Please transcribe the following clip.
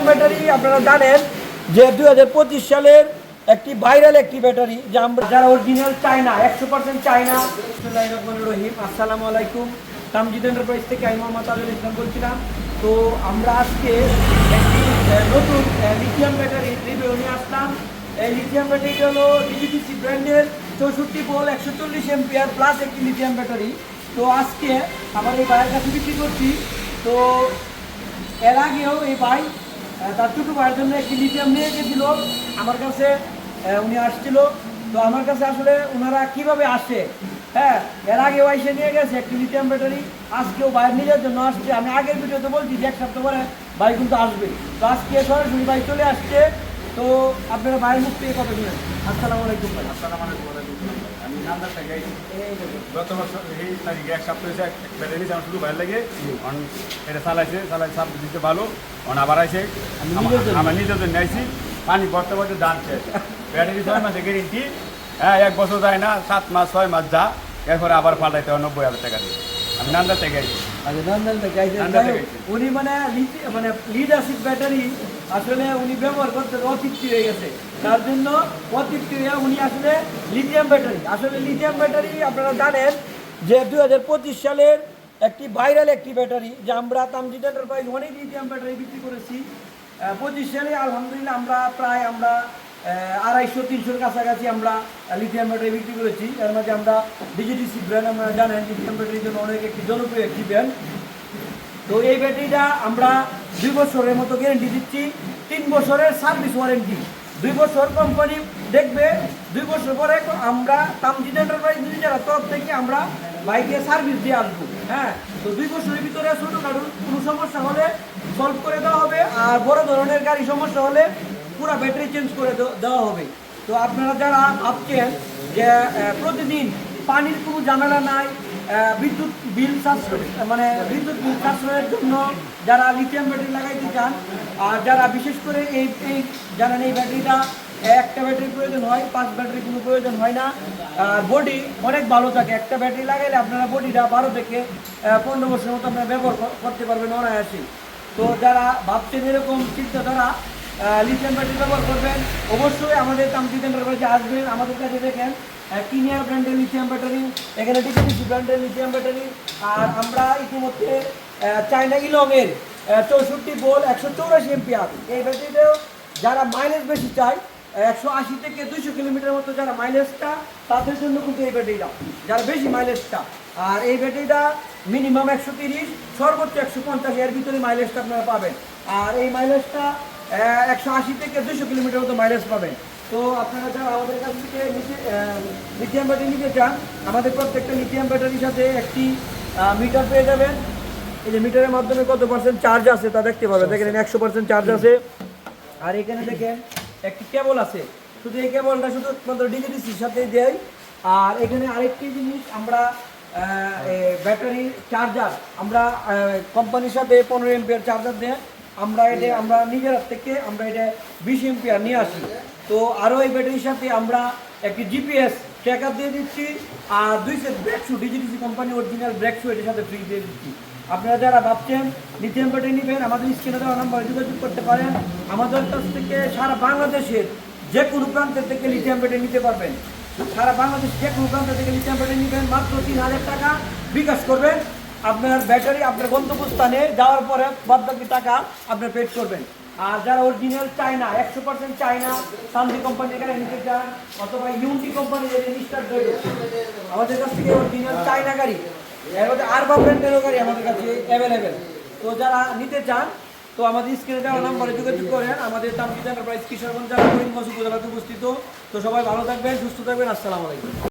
Lithium battery, আপনারা জানেন যে দুই হাজার পঁচিশ সালের একটি ভাইরাল একটি ব্যাটারি, যা আমরা যারা অরিজিনাল চায়না, একশো পার্সেন্ট চায়না। রহিম, আসসালামু আলাইকুম। তামজিদ এন্টারপ্রাইজ থেকে আমি মোহাম্মদ তাজুল ইসলাম বলছিলাম। তো আমরা আজকে একটি নতুন লিথিয়াম ব্যাটারি রিভিউ নিয়ে আসলাম। এই লিথিয়াম ব্যাটারিটা হলো ডিজিটিসি ব্র্যান্ডের চৌষট্টি বল একশো চল্লিশ এমপিআর প্লাস একটি লিথিয়াম ব্যাটারি তো আজকে আমার এই ভাইয়ের কাছে বিক্রি করছি। তো এর আগেও এই ভাই আহ, তার ছোটো ভাইয়ের জন্য একটি লিথিয়াম নিয়ে গেছিল। আমার কাছে উনি আসছিল। তো আমার কাছে আসলে ওনারা কীভাবে আসে? হ্যাঁ এর আগে ওয়াইসে নিয়ে গেছে একটি লিথিয়াম ব্যাটারি আজকেও নিয়ে নিজের জন্য আসছে। আমি আগের ভিডিওতে বলছি যে এক সপ্তাহ পরে বাইক কিন্তু আসবে। তো আজকে সরাসরি বাইক চলে আসছে। তো আপনারা ভাইয়ের মুখ থেকে কত দিলেন আসসালামু আলাইকুম ভাই। আসসালামু আলাইকুম আমি নান্দার থেকে। গত বছর এই তারিখে এক সপ্তাহ হয়েছে এক ব্যাটারি আমার শুধু ভালো লাগে। এটা চালাইছে চালাই সাপ দিতে ভালো অন আবার আইছে। জন্য। আমার নিজের জন্য আইছি পানি বর্তে বর্তে দান শেষ ব্যাটারি ছয় মাসে গ্যারেন্টি হ্যাঁ এক বছর যায় না সাত মাস ছয় মাস যা এরপরে আবার পাল্টাইতে হয় নব্বই হাজার টাকা দিয়ে। আমি নান্দার থেকে আইছি। আচ্ছা হোক, থেকে আইছে। উনি মানে মানে লিড অ্যাসিড ব্যাটারি আসলে উনি ব্যবহার করতে অতৃপ্তি হয়ে গেছে। তার জন্য অতৃপ্তি হয়ে উনি আসলে লিথিয়াম ব্যাটারি আসলে লিথিয়াম ব্যাটারি আপনারা জানেন যে দুই হাজার পঁচিশ সালের একটি ভাইরাল একটি ব্যাটারি যে আমরা তামজিদ এন্টারপ্রাইজ অনেক লিথিয়াম ব্যাটারি বিক্রি করেছি। পঁচিশ সালে আলহামদুলিল্লাহ আমরা প্রায় আমরা আড়াইশো, তিনশোর কাছাকাছি আমরা লিথিয়াম ব্যাটারি বিক্রি করেছি। এর মাঝে আমরা ডিজিটিসি ব্র্যান্ড আপনারা জানেন লিথিয়াম ব্যাটারির জন্য অনেক একটি জনপ্রিয় একটি ব্র্যান্ড তো এই ব্যাটারিটা আমরা দুই বছরের মতো গ্যারেন্টি দিচ্ছি, তিন বছরের সার্ভিস ওয়ারেন্টি দুই বছর কোম্পানি দেখবে, দুই বছর পরে আমরা তামজিদ এন্টারপ্রাইজ যারা তরফ থেকে আমরা বাইকে সার্ভিস দিয়ে আসব। হ্যাঁ তো দুই বছরের ভিতরে ছোটোখাটো কোনো সমস্যা হলে সলভ করে দেওয়া হবে, আর বড় ধরনের গাড়ি সমস্যা হলে পুরো ব্যাটারি চেঞ্জ করে দেওয়া হবে। তো আপনারা যারা ভাবছেন যে প্রতিদিন পানির কোনো জানালা নাই বিদ্যুৎ বিল সাশ্রয় মানে বিদ্যুৎ বিল সাশ্রয়ের জন্য যারা লিথিয়াম ব্যাটারি লাগাইতে চান, আর যারা বিশেষ করে এই এই জানেন এই ব্যাটারিটা, একটা ব্যাটারির প্রয়োজন হয়, পাঁচ ব্যাটারি কোনো প্রয়োজন হয় না। আর বডি অনেক ভালো থাকে, একটা ব্যাটারি লাগাইলে আপনারা বডিটা বারো থেকে পনেরো বছরের মতো আপনারা ব্যবহার করতে পারবেন অনায়াসে তো যারা ভাবছেন এরকম চিন্তাধারা লিথিয়াম ব্যাটারি ব্যবহার করবেন, অবশ্যই আমাদের তামজিদ এন্টারপ্রাইজে আসবেন। আমাদের কাছে দেখেন কিনিয়ার ব্র্যান্ডের লিথিয়াম ব্যাটারি এখানে ডিটিসি ব্র্যান্ডের লিথিয়াম ব্যাটারি আর আমরা ইতিমধ্যে চায়না ইলংয়ের চৌষট্টি বোল একশো চৌরাশি এমপিআর এই ব্যাটারিতেও যারা মাইলেজ বেশি চায় একশো আশি থেকে দুইশো কিলোমিটার মতো যারা মাইলেজটা তাদের জন্য কিন্তু এই ব্যাটারিটা যারা বেশি মাইলেজটা আর এই ব্যাটারিটা মিনিমাম একশো তিরিশ, সর্বোচ্চ একশো পঞ্চাশ, এর ভিতরে মাইলেজটা আপনারা পাবেন। আর এই মাইলেজটা একশো আশি থেকে দুশো কিলোমিটার মতো মাইলেজ পাবেন। তো আপনারা যারা আমাদের কাছ থেকে লিথিয়াম ব্যাটারি নিতে চান আমাদের প্রত্যেকটা লিথিয়াম ব্যাটারির সাথে একটি মিটার পেয়ে যাবেন। এই যে মিটারের মাধ্যমে কত পার্সেন্ট চার্জ আছে তা দেখতে পাবেন। দেখেন একশো পার্সেন্ট চার্জ আছে। আর এখানে দেখেন একটি কেবল আছে। শুধু এই কেবলটা শুধু মাত্র ডিজিটিসির সাথে দেয়। আর এখানে আরেকটি জিনিস আমরা ব্যাটারি চার্জার আমরা কোম্পানির সাথে পনেরো এমপিয়ার চার্জার দেয় আমরা এটা, আমরা নিজের থেকে আমরা এটা বিশ এমপিয়ার নিয়ে আসি। তো আরও এই ব্যাটারির সাথে আমরা একটি জিপিএস ট্র্যাকার দিয়ে দিচ্ছি আর দুই set brake shoe DGTC company original brake shoe এটার সাথে ফ্রি দিয়ে দিচ্ছি। আপনারা যারা ভাবছেন লিথিয়াম ব্যাটারি নেবেন, আমাদের স্ক্রিনে দেওয়া নাম্বারে যোগাযোগ করতে পারেন। আমাদের কাছ থেকে সারা বাংলাদেশের যে কোনো প্রান্তের থেকে লিথিয়াম ব্যাটারি নিতে পারবেন। সারা বাংলাদেশ যে কোনো প্রান্ত থেকে লিথিয়াম ব্যাটারি নেবেন, মাত্র তিন হাজার টাকা বিকাশ করবেন। আপনার ব্যাটারি আপনার গন্তব্যস্থানে যাওয়ার পরে বাদ বাকি টাকা আপনার পেড করবেন। আর যারা অরিজিনাল চায়না, একশো পার্সেন্ট চায়না সামদি কোম্পানি এখানে নিতে চান, অথবা ইউনটি কোম্পানি যে রেজিস্টার আমাদের কাছ থেকে অরিজিনাল চায়না গাড়ি, এর মধ্যে আরবা ব্র্যান্ডেরও গাড়ি আমাদের কাছে অ্যাভেলেবেল তো যারা নিতে চান, তো আমাদের স্ক্রিনে দেওয়া নাম্বারে যোগাযোগ করেন। আমাদের তামকিত এন্টারপ্রাইজ কিশোরগঞ্জ জেলা, করিমগঞ্জ উপজেলাতে উপস্থিত। তো সবাই ভালো থাকবেন, সুস্থ থাকবেন। আসসালামু আলাইকুম।